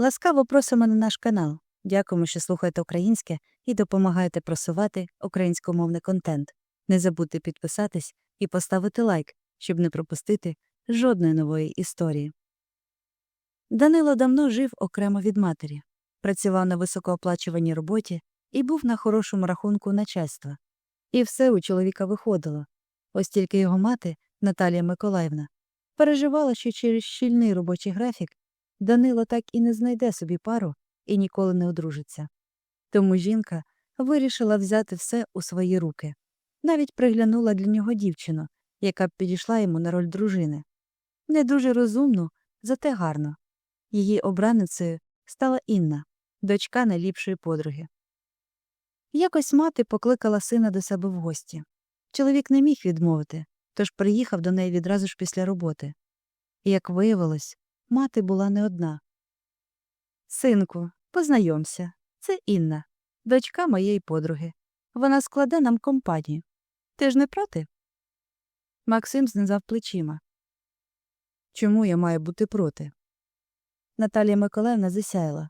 Ласкаво просимо на наш канал. Дякуємо, що слухаєте українське і допомагаєте просувати українськомовний контент. Не забудьте підписатись і поставити лайк, щоб не пропустити жодної нової історії. Данило давно жив окремо від матері, працював на високооплачуваній роботі і був на хорошому рахунку начальства. І все у чоловіка виходило. Ось тільки його мати, Наталія Миколаївна, переживала, що через щільний робочий графік Данило так і не знайде собі пару і ніколи не одружиться. Тому жінка вирішила взяти все у свої руки, навіть приглянула для нього дівчину, яка б підійшла йому на роль дружини. Не дуже розумну, зате гарно. Її обраницею стала Інна, дочка найліпшої подруги. Якось мати покликала сина до себе в гості. Чоловік не міг відмовити, тож приїхав до неї відразу ж після роботи. Як виявилось, мати була не одна. Синку, познайомся, це Інна, дочка моєї подруги. Вона складе нам компанію. Ти ж не проти? Максим знизав плечима. Чому я маю бути проти? Наталія Миколаївна засяяла.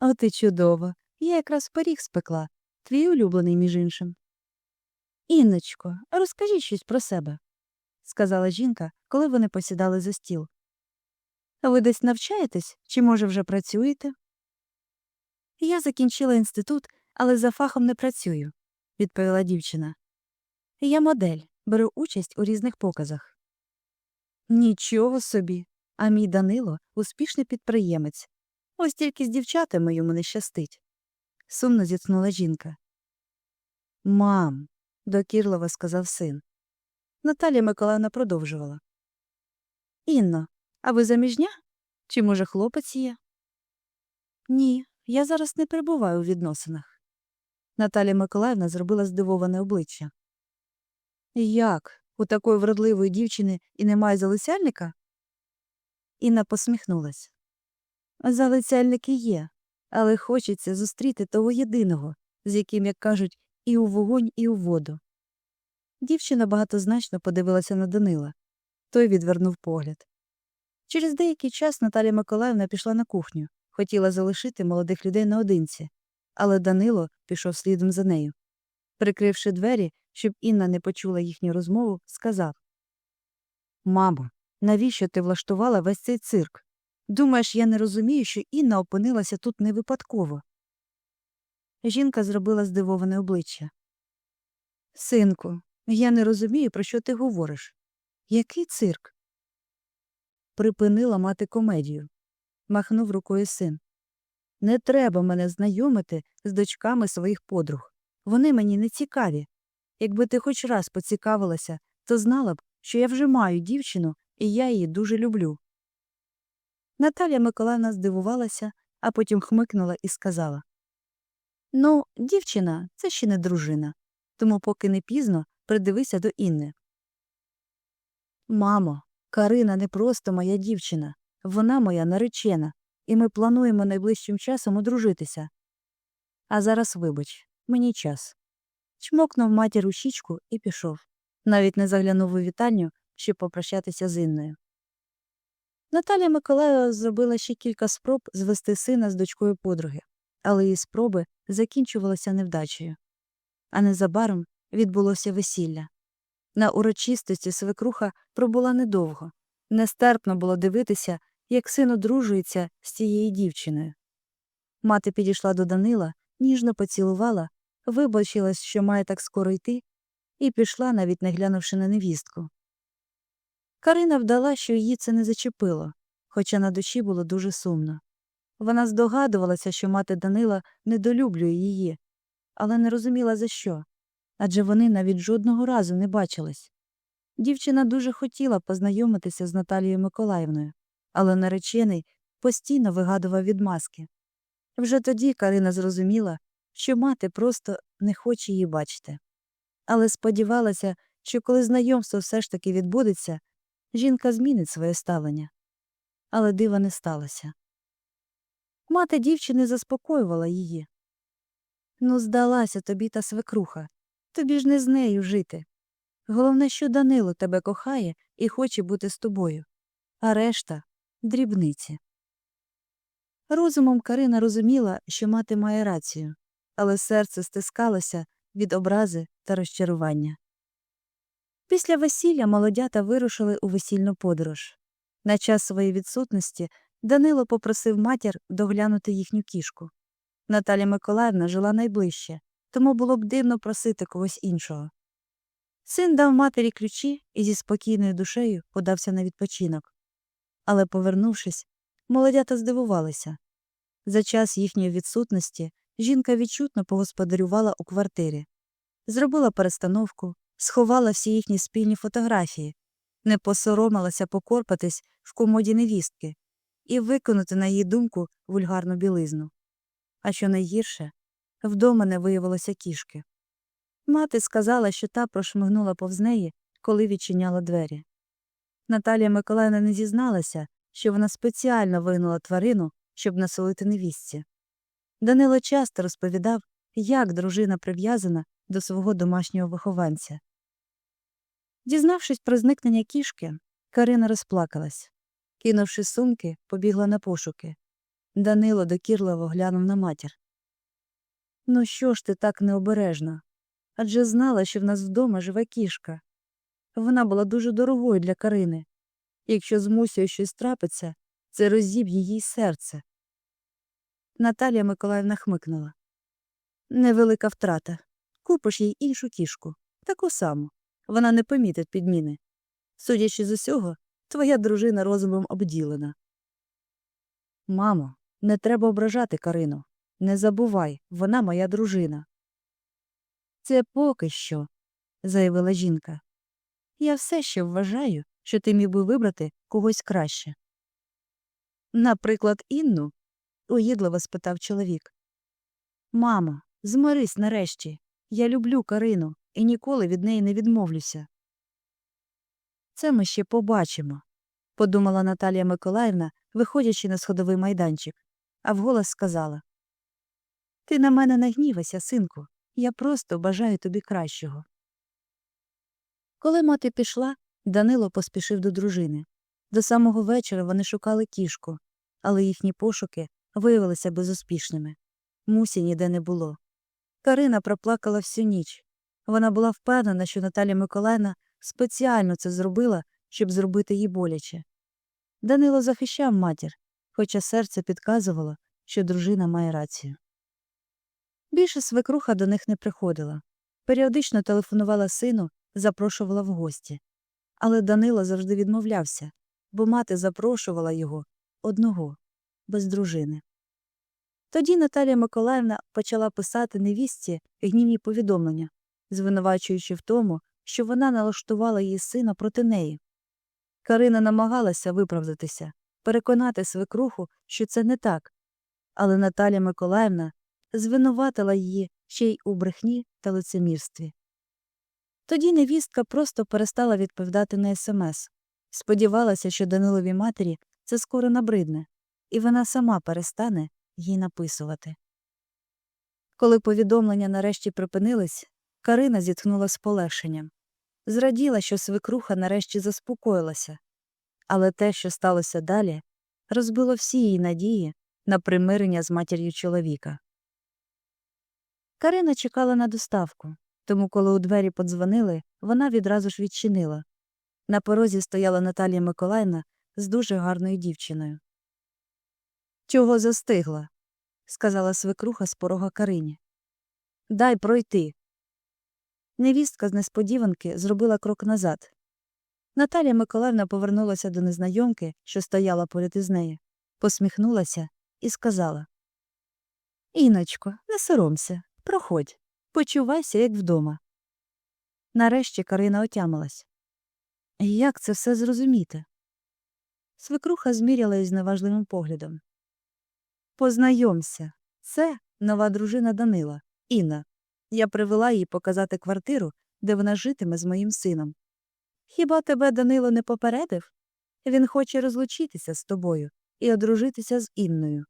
О, ти чудово. Я якраз пиріг спекла, твій улюблений, між іншим. Інночко, розкажіть щось про себе, сказала жінка, коли вони посідали за стіл. Ви десь навчаєтесь чи, може, вже працюєте? Я закінчила інститут, але за фахом не працюю, відповіла дівчина. Я модель, беру участь у різних показах. Нічого собі. А мій Данило успішний підприємець. Ось тільки з дівчатами йому не щастить. Сумно зітхнула жінка. Мам, докірливо сказав син. Наталія Миколаївна продовжувала. Інно, а ви заміжня? Чи, може, хлопець є? Ні, я зараз не перебуваю у відносинах. Наталія Миколаївна зробила здивоване обличчя. Як? У такої вродливої дівчини і немає залицяльника? Інна посміхнулась. Залицяльники є, але хочеться зустріти того єдиного, з яким, як кажуть, і у вогонь, і у воду. Дівчина багатозначно подивилася на Данила. Той відвернув погляд. Через деякий час Наталія Миколаївна пішла на кухню, хотіла залишити молодих людей наодинці, але Данило пішов слідом за нею. Прикривши двері, щоб Інна не почула їхню розмову, сказав Мамо, навіщо ти влаштувала весь цей цирк? Думаєш, я не розумію, що Інна опинилася тут не випадково. Жінка зробила здивоване обличчя. Синку, я не розумію, про що ти говориш. Який цирк? Припинила мати комедію. Махнув рукою син. Не треба мене знайомити з дочками своїх подруг. Вони мені не цікаві. Якби ти хоч раз поцікавилася, то знала б, що я вже маю дівчину, і я її дуже люблю. Наталія Миколаївна здивувалася, а потім хмикнула і сказала Ну, дівчина, це ще не дружина, тому поки не пізно придивися до Інни. Мамо, Карина не просто моя дівчина, вона моя наречена, і ми плануємо найближчим часом одружитися. А зараз, вибач, мені час. Чмокнув матір у щічку і пішов. Навіть не заглянув у вітальню, щоб попрощатися з Інною. Наталія Миколаєва зробила ще кілька спроб звести сина з дочкою подруги, але її спроби закінчувалися невдачею. А незабаром відбулося весілля. На урочистості свекруха пробула недовго. Нестерпно було дивитися, як син одружується з цією дівчиною. Мати підійшла до Данила, ніжно поцілувала, вибачилась, що має так скоро йти, і пішла, навіть не глянувши на невістку. Карина вдала, що її це не зачепило, хоча на душі було дуже сумно. Вона здогадувалася, що мати Данила недолюблює її, але не розуміла за що адже вони навіть жодного разу не бачились. Дівчина дуже хотіла познайомитися з Наталією Миколаївною, але наречений постійно вигадував відмазки. Вже тоді Карина зрозуміла, що мати просто не хоче її бачити. Але сподівалася, що коли знайомство все ж таки відбудеться, жінка змінить своє ставлення. Але дива не сталося. Мати дівчини заспокоювала її. Ну, здалася тобі та свекруха. Тобі ж не з нею жити. Головне, що Данило тебе кохає і хоче бути з тобою, а решта дрібниці. Розумом Карина розуміла, що мати має рацію, але серце стискалося від образи та розчарування. Після весілля молодята вирушили у весільну подорож. На час своєї відсутності Данило попросив матір доглянути їхню кішку. Наталя Миколаївна жила найближче, тому було б дивно просити когось іншого. Син дав матері ключі і зі спокійною душею подався на відпочинок. Але, повернувшись, молодята здивувалися. За час їхньої відсутності жінка відчутно погосподарювала у квартирі, зробила перестановку, сховала всі їхні спільні фотографії, не посоромилася покорпатись в комоді невістки і виконати, на її думку, вульгарну білизну. А що найгірше, вдома не виявилося кішки. Мати сказала, що та прошмигнула повз неї, коли відчиняла двері. Наталія Миколаївна не зізналася, що вона спеціально вигнала тварину, щоб насолити невістці. Данило часто розповідав, як дружина прив'язана до свого домашнього вихованця. Дізнавшись про зникнення кішки, Карина розплакалась. Кинувши сумки, побігла на пошуки. Данило докірливо глянув на матір. Ну що ж ти так необережно? Адже знала, що в нас вдома живе кішка. Вона була дуже дорогою для Карини. Якщо з Мусею щось трапиться, це розіб'є їй серце. Наталія Миколаївна хмикнула. Невелика втрата. Купиш їй іншу кішку, таку саму. Вона не помітить підміни. Судячи з усього, твоя дружина розумом обділена. Мамо, не треба ображати Карину. Не забувай, вона моя дружина. Це поки що, заявила жінка. Я все ще вважаю, що ти міг би вибрати когось краще. Наприклад, Інну? уїдливо спитав чоловік. Мамо, змирись нарешті. Я люблю Карину і ніколи від неї не відмовлюся. Це ми ще побачимо, подумала Наталія Миколаївна, виходячи на сходовий майданчик, а вголос сказала Ти на мене не гнівайся, синку. Я просто бажаю тобі кращого. Коли мати пішла, Данило поспішив до дружини. До самого вечора вони шукали кішку, але їхні пошуки виявилися безуспішними. Мусі ніде не було. Карина проплакала всю ніч. Вона була впевнена, що Наталя Миколаївна спеціально це зробила, щоб зробити їй боляче. Данило захищав матір, хоча серце підказувало, що дружина має рацію. Більше свекруха до них не приходила. Періодично телефонувала сину, запрошувала в гості. Але Данило завжди відмовлявся, бо мати запрошувала його одного, без дружини. Тоді Наталія Миколаївна почала писати невістці гнівні повідомлення, звинувачуючи в тому, що вона налаштувала її сина проти неї. Карина намагалася виправдатися, переконати свекруху, що це не так, але Наталія Миколаївна звинуватила її ще й у брехні та лицемірстві. Тоді невістка просто перестала відповідати на смс, сподівалася, що Даниловій матері це скоро набридне, і вона сама перестане їй написувати. Коли повідомлення нарешті припинились, Карина зітхнула з полегшенням. Зраділа, що свекруха нарешті заспокоїлася, але те, що сталося далі, розбило всі її надії на примирення з матір'ю чоловіка. Карина чекала на доставку, тому, коли у двері подзвонили, вона відразу ж відчинила. На порозі стояла Наталія Миколаївна з дуже гарною дівчиною. Чого застигла? сказала свекруха з порога Карині. Дай пройти. Невістка з несподіванки зробила крок назад. Наталія Миколаївна повернулася до незнайомки, що стояла поряд із нею, посміхнулася і сказала Іночко, не соромся, проходь, почувайся, як вдома. Нарешті Карина отямилась. Як це все зрозуміти? Свекруха зміряла із неважливим поглядом. Познайомся, це нова дружина Данила, Інна. Я привела її показати квартиру, де вона житиме з моїм сином. Хіба тебе Данило не попередив? Він хоче розлучитися з тобою і одружитися з Інною.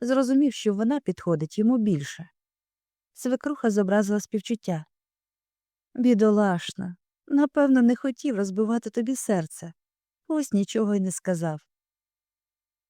Зрозумів, що вона підходить йому більше. Свекруха зобразила співчуття. Бідолашна, напевно, не хотів розбивати тобі серце. Ось нічого й не сказав.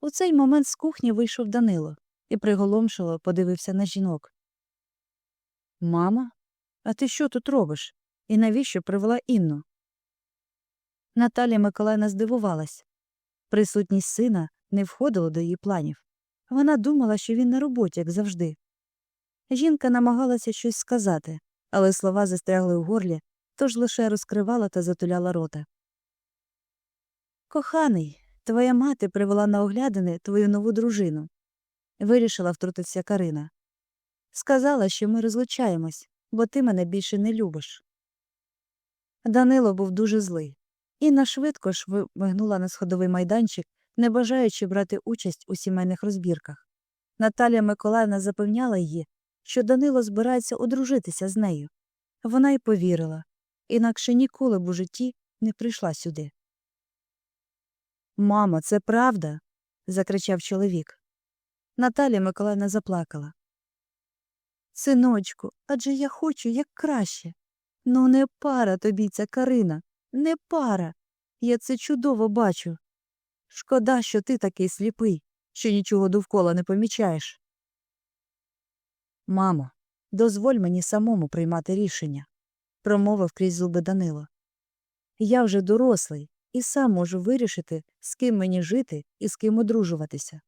У цей момент з кухні вийшов Данило і приголомшило подивився на жінок. Мама, а ти що тут робиш? І навіщо привела Інну? Наталія Миколаївна здивувалась. Присутність сина не входила до її планів. Вона думала, що він на роботі, як завжди. Жінка намагалася щось сказати, але слова застрягли у горлі, тож лише розкривала та затуляла рота. Коханий, твоя мати привела на оглядини твою нову дружину. Вирішила втрутитися Карина. Сказала, що ми розлучаємось, бо ти мене більше не любиш. Данило був дуже злий. Інна швидко ж вимигнула на сходовий майданчик, не бажаючи брати участь у сімейних розбірках. Наталія Миколаївна запевняла її, що Данило збирається одружитися з нею. Вона й повірила, інакше ніколи б у житті не прийшла сюди. Мамо, це правда. закричав чоловік. Наталія Миколаївна заплакала. Синочку, адже я хочу як краще. Ну, не пара тобі ця Карина, не пара. Я це чудово бачу. Шкода, що ти такий сліпий, що нічого довкола не помічаєш. Мамо, дозволь мені самому приймати рішення, промовив крізь зуби Данило. Я вже дорослий і сам можу вирішити, з ким мені жити і з ким одружуватися.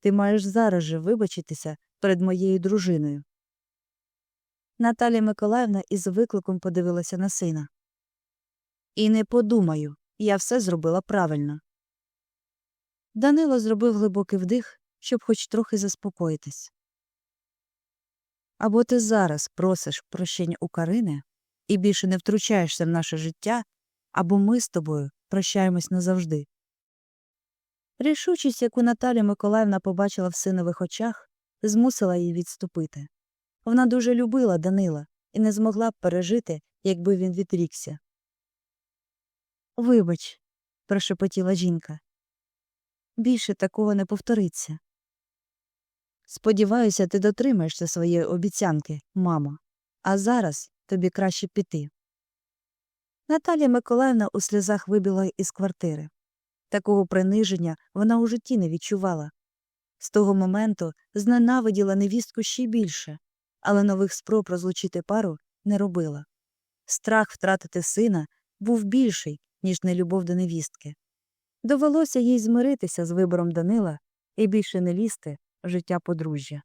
Ти маєш зараз же вибачитися перед моєю дружиною. Наталія Миколаївна із викликом подивилася на сина. І не подумаю, я все зробила правильно. Данило зробив глибокий вдих, щоб хоч трохи заспокоїтись. Або ти зараз просиш прощення у Карини і більше не втручаєшся в наше життя, або ми з тобою прощаємось назавжди. Рішучість, яку Наталя Миколаївна побачила в синових очах, змусила її відступити. Вона дуже любила Данила і не змогла б пережити, якби він відрікся. Вибач, прошепотіла жінка. Більше такого не повториться. Сподіваюся, ти дотримаєшся своєї обіцянки, мамо, а зараз тобі краще піти. Наталія Миколаївна у сльозах вибігла із квартири. Такого приниження вона у житті не відчувала. З того моменту зненавиділа невістку ще більше, але нових спроб розлучити пару не робила. Страх втратити сина був більший, ніж нелюбов до невістки. Довелося їй змиритися з вибором Данила і більше не лізти життя подружжя.